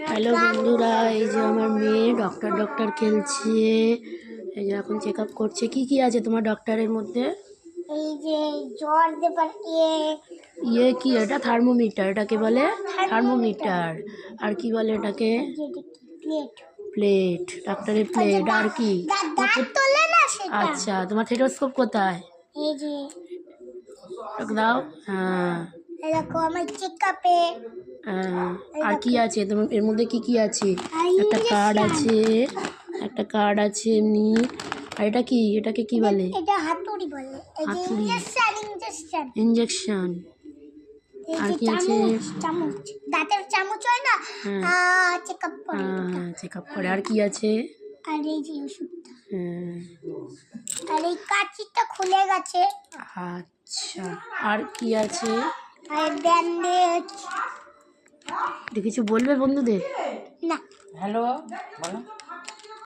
Hello বন্ধুরা এই যে আমার মেয়ে ডক্টর ডক্টর খেলছে। এই যে এখন চেক আপ করছে। কি কি আছে তোমার ডক্টরের মধ্যে? এই যে জ্বর দেবার ইয়ে। ইয়ে কি এটা থার্মোমিটার এটাকে বলে থার্মোমিটার আর কি বলে এটাকে? প্লেট ডাক্তারের প্লেট আর কি? আচ্ছা তোমার থেটোস্কোপ কোথায়? এই যে। ওকে দাও। হ্যাঁ। আমার চেক আপে। আর কি আছে? তোমার এর মধ্যে কি কি আছে? একটা কার্ড আছে একটা কার্ড আছে এমনি। আর এটা কি? এটাকে কি বলে? এটা হাতুড়ি বলে। এই হাতুড়ি। ইঞ্জেকশন আর কি আছে? দাঁতের চামচ হয় না? হ্যাঁ। চেক আপ করে হ্যাঁ চেক আপ করে। আর কি আছে? আর এই যে ওষুধটা। হ্যাঁ। আর এই কাঁচিটা খুলে গেছে। আচ্ছা। আর কি আছে? আর ব্যান্ডেজ কিছু বলবে বন্ধুদের? না। হ্যালো বলো।